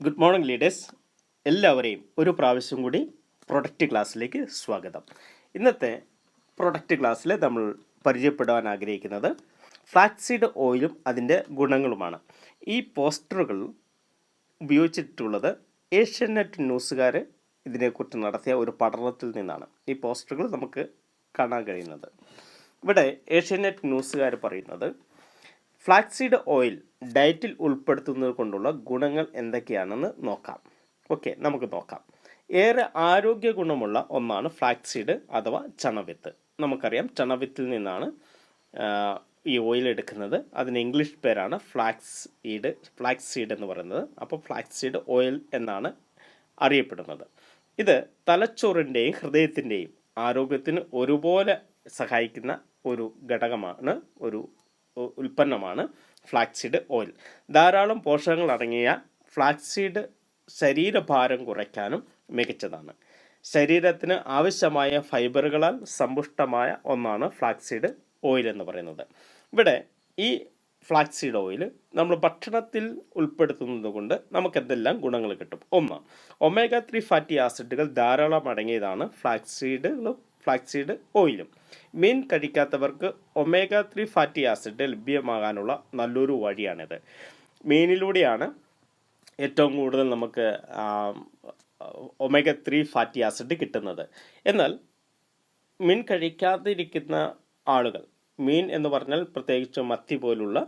Good morning leaders എല്ലാവരെയും ഒരു പ്രാവശ്യം കൂടി പ്രൊഡക്റ്റ് ക്ലാസ്സിലേക്ക് സ്വാഗതം. ഇന്നത്തെ പ്രൊഡക്റ്റ് ക്ലാസ്സിൽ നമ്മൾ പരിചയപ്പെടുവാൻ ആഗ്രഹിക്കുന്നത് ഫ്ലാക്സീഡ് ഓയിലും അതിന്റെ ഗുണങ്ങളുമാണ്. ഈ പോസ്റ്ററുകൾ ഉപയോഗിച്ചിട്ടുള്ളത് ഏഷ്യനെറ്റ് ന്യൂസുകാർ ഇതിനെക്കുറിച്ച് നടത്തിയ ഒരു പഠനത്തിൽ നിന്നാണ്. ഈ പോസ്റ്ററുകൾ നമുക്ക് കാണാൻ കഴിയുന്നത്. ഇവിടെ ഏഷ്യനെറ്റ് ന്യൂസുകാർ പറയുന്നത് ഫ്ലാക്സീഡ് ഓയിൽ ഡയറ്റിൽ ഉൾപ്പെടുത്തുന്നത് കൊണ്ടുള്ള ഗുണങ്ങൾ എന്തൊക്കെയാണെന്ന് നോക്കാം. ഓക്കെ നമുക്ക് നോക്കാം. ഏറെ ആരോഗ്യ ഗുണമുള്ള ഒന്നാണ് ഫ്ലാക്സീഡ് അഥവാ ചണവിത്ത്. നമുക്കറിയാം ചണവിത്തിൽ നിന്നാണ് ഈ ഓയിൽ എടുക്കുന്നത്. അതിന് ഇംഗ്ലീഷ് പേരാണ് ഫ്ലാക്സ് ഈഡ് ഫ്ലാക്സ് എന്ന് പറയുന്നത്. അപ്പോൾ ഫ്ലാക്സ് ഓയിൽ എന്നാണ് അറിയപ്പെടുന്നത്. ഇത് തലച്ചോറിന്റെയും ഹൃദയത്തിന്റെയും ആരോഗ്യത്തിന് ഒരുപോലെ സഹായിക്കുന്ന ഒരു ഘടകമാണ് ഒരു ഉൽപ്പന്നമാണ് ഫ്ലാക്സിഡ് ഓയിൽ. ധാരാളം പോഷകങ്ങൾ അടങ്ങിയ ഫ്ലാക്സീഡ് ശരീരഭാരം കുറയ്ക്കാനും മികച്ചതാണ്. ശരീരത്തിന് ആവശ്യമായ ഫൈബറുകളാൽ സമ്പുഷ്ടമായ ഒന്നാണ് ഫ്ലാക്സിഡ് ഓയിൽ എന്ന് പറയുന്നത്. ഇവിടെ ഈ ഫ്ലാക്സിഡ് ഓയിൽ നമ്മൾ ഭക്ഷണത്തിൽ ഉൾപ്പെടുത്തുന്നത് കൊണ്ട് നമുക്ക് എന്തെല്ലാം ഗുണങ്ങൾ കിട്ടും? ഒന്ന് ഒമേഗ ത്രീ ഫാറ്റി ആസിഡുകൾ ധാരാളം അടങ്ങിയതാണ് ഫ്ലാക്സീഡുകളും ഫ്ലാക്സീഡ് ഓയിലും. മീൻ കഴിക്കാത്തവർക്ക് ഒമേഗ ത്രീ ഫാറ്റി ആസിഡ് ലഭ്യമാകാനുള്ള നല്ലൊരു വഴിയാണിത്. മീനിലൂടെയാണ് ഏറ്റവും കൂടുതൽ നമുക്ക് ഒമേഗ ത്രീ ഫാറ്റി ആസിഡ് കിട്ടുന്നത്. എന്നാൽ മീൻ കഴിക്കാതിരിക്കുന്ന ആളുകൾ മീൻ എന്ന് പറഞ്ഞാൽ പ്രത്യേകിച്ച് മത്തി പോലുള്ള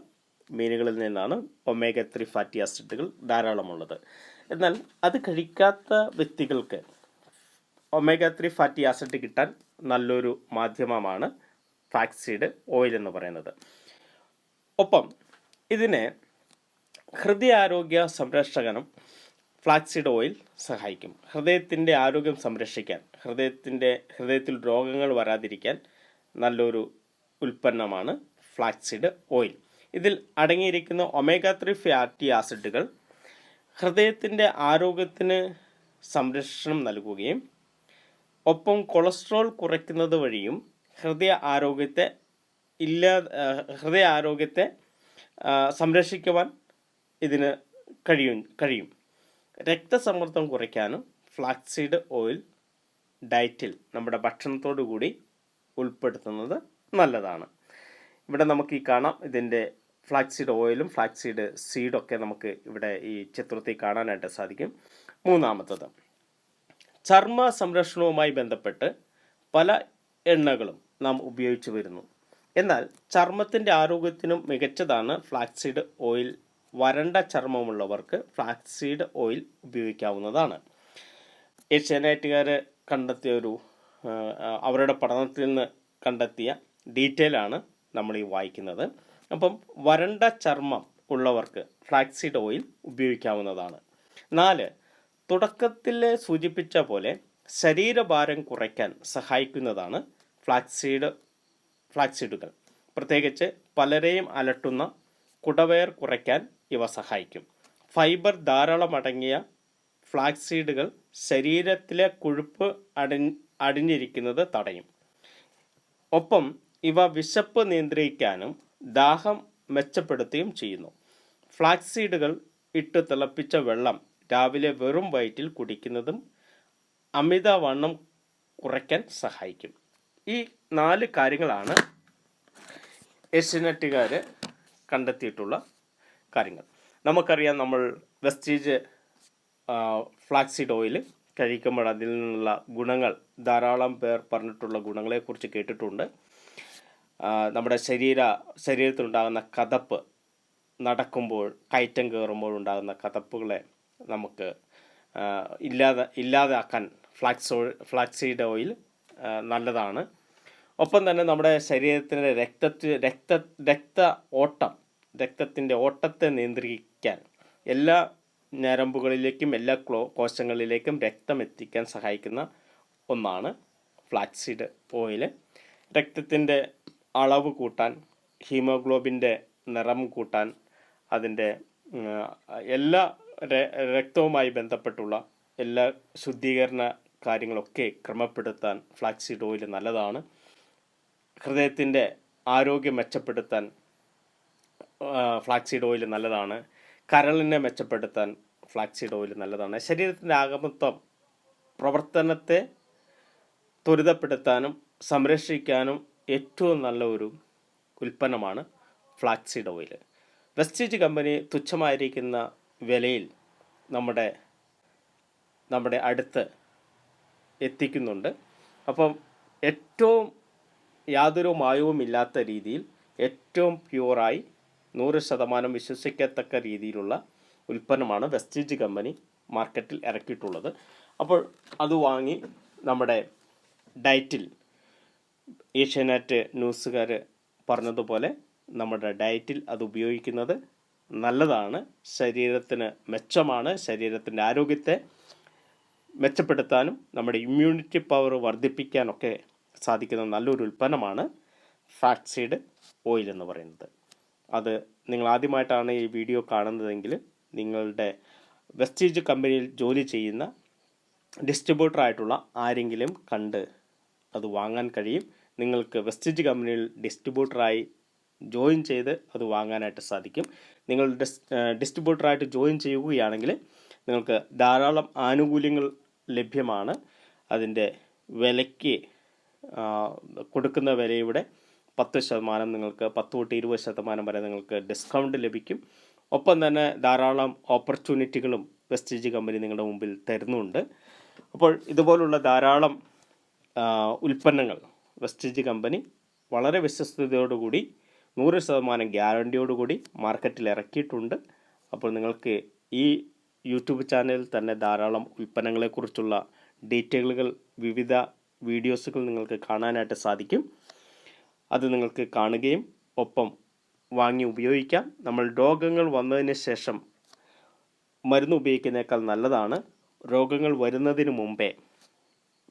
മീനുകളിൽ നിന്നാണ് ഒമേഗ ത്രീ ഫാറ്റി ആസിഡുകൾ ധാരാളമുള്ളത്. എന്നാൽ അത് കഴിക്കാത്ത വ്യക്തികൾക്ക് ഒമേഗ ത്രീ ഫാറ്റി ആസിഡ് കിട്ടാൻ നല്ലൊരു മാധ്യമമാണ് ഫാക്സീഡ് ഓയിൽ എന്ന് പറയുന്നത്. ഒപ്പം ഇതിനെ ഹൃദയാരോഗ്യ സംരക്ഷകനും ഫ്ലാക്സീഡ് ഓയിൽ സഹായിക്കും. ഹൃദയത്തിന്റെ ആരോഗ്യം സംരക്ഷിക്കാൻ ഹൃദയത്തിന്റെ ഹൃദയത്തിൽ രോഗങ്ങൾ വരാതിരിക്കാൻ നല്ലൊരു ഉൽപ്പന്നമാണ് ഫ്ലാക്സീഡ് ഓയിൽ ഇതിൽ അടങ്ങിയിരിക്കുന്ന ഒമേഗ ത്രീ ഫാറ്റി ആസിഡുകൾ ഹൃദയത്തിന്റെ ആരോഗ്യത്തിന് സംരക്ഷണം നൽകുകയും ഒപ്പം കൊളസ്ട്രോൾ കുറയ്ക്കുന്നത് വഴിയും ഹൃദയ ആരോഗ്യത്തെ ഇല്ലാ ഹൃദയ ആരോഗ്യത്തെ സംരക്ഷിക്കുവാൻ ഇതിന് കഴിയും കഴിയും. രക്തസമ്മർദ്ദം കുറയ്ക്കാനും ഫ്ലാക്സീഡ് ഓയിൽ ഡയറ്റിൽ നമ്മുടെ ഭക്ഷണത്തോടു കൂടി ഉൾപ്പെടുത്തുന്നത് നല്ലതാണ്. ഇവിടെ നമുക്ക് ഈ കാണാം ഇതിന്റെ ഫ്ലാക്സീഡ് ഓയിലും ഫ്ലാക്സീഡ് സീഡൊക്കെ നമുക്ക് ഇവിടെ ഈ ചിത്രത്തിൽ കാണാനായിട്ട് സാധിക്കും. മൂന്നാമത്തത്. ചർമ്മ സംരക്ഷണവുമായി ബന്ധപ്പെട്ട് പല എണ്ണകളും നാം ഉപയോഗിച്ചു വരുന്നു. എന്നാൽ ചർമ്മത്തിന്റെ ആരോഗ്യത്തിനും മികച്ചതാണ് ഫ്ലാക്സീഡ് ഓയിൽ വരണ്ട ചർമ്മമുള്ളവർക്ക് ഫ്ലാക്സീഡ് ഓയിൽ ഉപയോഗിക്കാവുന്നതാണ്. ഏഷ്യാനൈറ്റുകാർ കണ്ടെത്തിയ ഒരു അവരുടെ പഠനത്തിൽ നിന്ന് കണ്ടെത്തിയ ഡീറ്റെയിൽ ആണ് നമ്മൾ ഈ വായിക്കുന്നത്. അപ്പം വരണ്ട ചർമ്മം ഉള്ളവർക്ക് ഫ്ലാക്സീഡ് ഓയിൽ ഉപയോഗിക്കാവുന്നതാണ്. നാല് തുടക്കത്തിൽ സൂചിപ്പിച്ച പോലെ ശരീരഭാരം കുറയ്ക്കാൻ സഹായിക്കുന്നതാണ് ഫ്ലാക്സീഡ് ഫ്ലാക്സീഡുകൾ പ്രത്യേകിച്ച് പലരെയും അലട്ടുന്ന കുടവയർ കുറയ്ക്കാൻ ഇവ സഹായിക്കും. ഫൈബർ ധാരാളം അടങ്ങിയ ഫ്ലാക്സീഡുകൾ ശരീരത്തിലെ കൊഴുപ്പ് അടി അടിഞ്ഞിരിക്കുന്നത് തടയും. ഒപ്പം ഇവ വിശപ്പ് നിയന്ത്രിക്കാനും ദാഹം മെച്ചപ്പെടുത്തുകയും ചെയ്യുന്നു. ഫ്ലാക്സീഡുകൾ ഇട്ട് തിളപ്പിച്ച വെള്ളം രാവിലെ വെറും വയറ്റിൽ കുടിക്കുന്നതും അമിതവണ്ണം കുറയ്ക്കാൻ സഹായിക്കും. ഈ നാല് കാര്യങ്ങളാണ് ഏഷ്യനെറ്റുകാർ കണ്ടെത്തിയിട്ടുള്ള കാര്യങ്ങൾ. നമുക്കറിയാം നമ്മൾ വെസ്റ്റീജ് ഫ്ലാക്സിഡ് ഓയിൽ കഴിക്കുമ്പോൾ അതിൽ നിന്നുള്ള ഗുണങ്ങൾ ധാരാളം പേർ പറഞ്ഞിട്ടുള്ള ഗുണങ്ങളെക്കുറിച്ച് കേട്ടിട്ടുണ്ട്. നമ്മുടെ ശരീര ശരീരത്തിലുണ്ടാകുന്ന കതപ്പ് നടക്കുമ്പോൾ കയറ്റം കയറുമ്പോൾ ഉണ്ടാകുന്ന കതപ്പുകളെ നമുക്ക് ഇല്ലാതെ ഇല്ലാതാക്കാൻ ഫ്ലാക്സ് ഫ്ലാക്സീഡ് ഓയിൽ നല്ലതാണ്. ഒപ്പം തന്നെ നമ്മുടെ ശരീരത്തിന്റെ രക്തത്തിൽ രക്ത രക്ത ഓട്ടം രക്തത്തിന്റെ ഓട്ടത്തെ നിയന്ത്രിക്കാൻ എല്ലാ ഞരമ്പുകളിലേക്കും എല്ലാ ക്ലോ കോശങ്ങളിലേക്കും രക്തം എത്തിക്കാൻ സഹായിക്കുന്ന ഒന്നാണ് ഫ്ലാക്സിഡ് ഓയിൽ രക്തത്തിന്റെ അളവ് കൂട്ടാൻ ഹീമോഗ്ലോബിന്റെ നിറം കൂട്ടാൻ അതിന്റെ എല്ലാ രക്തവുമായി ബന്ധപ്പെട്ടുള്ള എല്ലാ ശുദ്ധീകരണ കാര്യങ്ങളൊക്കെ ക്രമപ്പെടുത്താൻ ഫ്ലാക്സിഡ് ഓയിൽ നല്ലതാണ്. ഹൃദയത്തിന്റെ ആരോഗ്യം മെച്ചപ്പെടുത്താൻ ഫ്ലാക്സിഡ് ഓയിൽ നല്ലതാണ്. കരളിനെ മെച്ചപ്പെടുത്താൻ ഫ്ലാക്സിഡ് ഓയിൽ നല്ലതാണ്. ശരീരത്തിന്റെ ആകമത്വം പ്രവർത്തനത്തെ ത്വരിതപ്പെടുത്താനും സംരക്ഷിക്കാനും ഏറ്റവും നല്ല ഒരു ഉൽപ്പന്നമാണ് ഫ്ലാക്സിഡ് ഓയിൽ. വെസ്റ്റീജ് കമ്പനി തുച്ഛമായിരിക്കുന്ന വിലയിൽ നമ്മുടെ നമ്മുടെ അടുത്ത് എത്തിക്കുന്നുണ്ട്. അപ്പം ഏറ്റവും യാതൊരു മായവും ഇല്ലാത്ത രീതിയിൽ ഏറ്റവും പ്യുവറായി നൂറ് ശതമാനം വിശ്വസിക്കത്തക്ക രീതിയിലുള്ള ഉൽപ്പന്നമാണ് വെസ്റ്റീജ് കമ്പനി മാർക്കറ്റിൽ ഇറക്കിയിട്ടുള്ളത്. അപ്പോൾ അത് വാങ്ങി നമ്മുടെ ഡയറ്റിൽ ഏഷ്യാനെറ്റ് ന്യൂസുകാർ പറഞ്ഞതുപോലെ നമ്മുടെ ഡയറ്റിൽ അത് ഉപയോഗിക്കുന്നത് നല്ലതാണ്. ശരീരത്തിന് മെച്ചമാണ്. ശരീരത്തിന്റെ ആരോഗ്യത്തെ മെച്ചപ്പെടുത്താനും നമ്മുടെ ഇമ്മ്യൂണിറ്റി പവർ വർദ്ധിപ്പിക്കാനൊക്കെ സാധിക്കുന്ന നല്ലൊരു ഉൽപ്പന്നമാണ് ഫാക്സീഡ് ഓയിൽ എന്ന് പറയുന്നത്. അത് നിങ്ങൾ ആദ്യമായിട്ടാണ് ഈ വീഡിയോ കാണുന്നതെങ്കിൽ നിങ്ങളുടെ വെസ്റ്റീജ് കമ്പനിയിൽ ജോലി ചെയ്യുന്ന ഡിസ്ട്രിബ്യൂട്ടർ ആയിട്ടുള്ള ആരെങ്കിലും കണ്ട് അത് വാങ്ങാൻ കഴിയും. നിങ്ങൾക്ക് വെസ്റ്റീജ് കമ്പനിയിൽ ഡിസ്ട്രിബ്യൂട്ടറായി ജോയിൻ ചെയ്ത് അത് വാങ്ങാനായിട്ട് സാധിക്കും. നിങ്ങൾ ഡിസ് ഡിസ്ട്രിബ്യൂട്ടറായിട്ട് ജോയിൻ ചെയ്യുകയാണെങ്കിൽ നിങ്ങൾക്ക് ധാരാളം ആനുകൂല്യങ്ങൾ ലഭ്യമാണ്. അതിന്റെ വിലയ്ക്ക് കൊടുക്കുന്ന വിലയുടെ പത്ത് ശതമാനം നിങ്ങൾക്ക് പത്ത് തൊട്ട് ഇരുപത് ശതമാനം വരെ നിങ്ങൾക്ക് ഡിസ്കൗണ്ട് ലഭിക്കും. ഒപ്പം തന്നെ ധാരാളം ഓപ്പർച്യൂണിറ്റികളും വെസ്റ്റേജ് കമ്പനി നിങ്ങളുടെ മുമ്പിൽ തരുന്നുണ്ട്. അപ്പോൾ ഇതുപോലുള്ള ധാരാളം ഉൽപ്പന്നങ്ങൾ വെസ്റ്റേജ് കമ്പനി വളരെ വിശ്വസ്തയോടുകൂടി നൂറ് ശതമാനം ഗ്യാരണ്ടിയോടുകൂടി മാർക്കറ്റിൽ ഇറക്കിയിട്ടുണ്ട്. അപ്പോൾ നിങ്ങൾക്ക് ഈ യൂട്യൂബ് ചാനലിൽ തന്നെ ധാരാളം ഉൽപ്പന്നങ്ങളെക്കുറിച്ചുള്ള ഡീറ്റെയിലുകൾ വിവിധ വീഡിയോസുകൾ നിങ്ങൾക്ക് കാണാനായിട്ട് സാധിക്കും. അത് നിങ്ങൾക്ക് കാണുകയും ഒപ്പം വാങ്ങി ഉപയോഗിക്കാം. നമ്മൾ രോഗങ്ങൾ വന്നതിന് ശേഷം മരുന്ന് ഉപയോഗിക്കുന്നേക്കാൾ നല്ലതാണ്. രോഗങ്ങൾ വരുന്നതിന് മുമ്പേ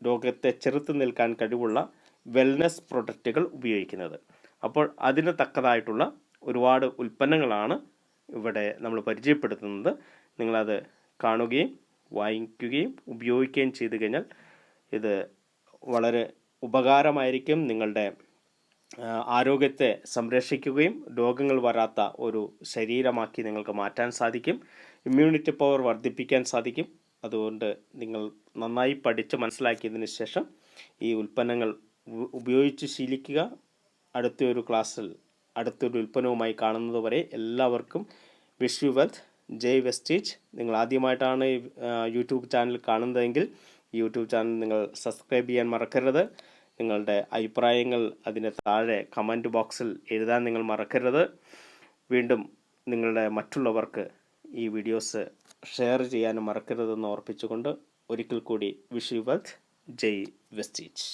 രോഗത്തെ ചെറുത്ത് നിൽക്കാൻ കഴിവുള്ള വെൽനസ് പ്രൊഡക്റ്റുകൾ ഉപയോഗിക്കുന്നത്. അപ്പോൾ അതിന് തക്കതായിട്ടുള്ള ഒരുപാട് ഉൽപ്പന്നങ്ങളാണ് ഇവിടെ നമ്മൾ പരിചയപ്പെടുത്തുന്നത്. നിങ്ങളത് കാണുകയും വാങ്ങിക്കുകയും ഉപയോഗിക്കുകയും ചെയ്തു കഴിഞ്ഞാൽ ഇത് വളരെ ഉപകാരമായിരിക്കും. നിങ്ങളുടെ ആരോഗ്യത്തെ സംരക്ഷിക്കുകയും രോഗങ്ങൾ വരാത്ത ഒരു ശരീരമാക്കി നിങ്ങൾക്ക് മാറ്റാൻ സാധിക്കും. ഇമ്മ്യൂണിറ്റി പവർ വർദ്ധിപ്പിക്കാൻ സാധിക്കും. അതുകൊണ്ട് നിങ്ങൾ നന്നായി പഠിച്ച് മനസ്സിലാക്കിയതിന് ശേഷം ഈ ഉൽപ്പന്നങ്ങൾ ഉപയോഗിച്ച് ശീലിക്കുക. അടുത്തൊരു ക്ലാസ്സിൽ അടുത്തൊരു ഉൽപ്പന്നവുമായി കാണുന്നതുവരെ എല്ലാവർക്കും വിഷ് യു വെൽത്ത് ജയ് വെസ്റ്റേജ്. നിങ്ങൾ ആദ്യമായിട്ടാണ് യൂട്യൂബ് ചാനൽ കാണുന്നതെങ്കിൽ യൂട്യൂബ് ചാനൽ നിങ്ങൾ സബ്സ്ക്രൈബ് ചെയ്യാൻ മറക്കരുത്. നിങ്ങളുടെ അഭിപ്രായങ്ങൾ അതിന് താഴെ കമന്റ് ബോക്സിൽ എഴുതാൻ നിങ്ങൾ മറക്കരുത്. വീണ്ടും നിങ്ങളുടെ മറ്റുള്ളവർക്ക് ഈ വീഡിയോസ് ഷെയർ ചെയ്യാനും മറക്കരുതെന്ന് ഓർപ്പിച്ചുകൊണ്ട് ഒരിക്കൽ കൂടി വിഷ് യു വെൽത്ത് ജയ് വെസ്റ്റേജ്.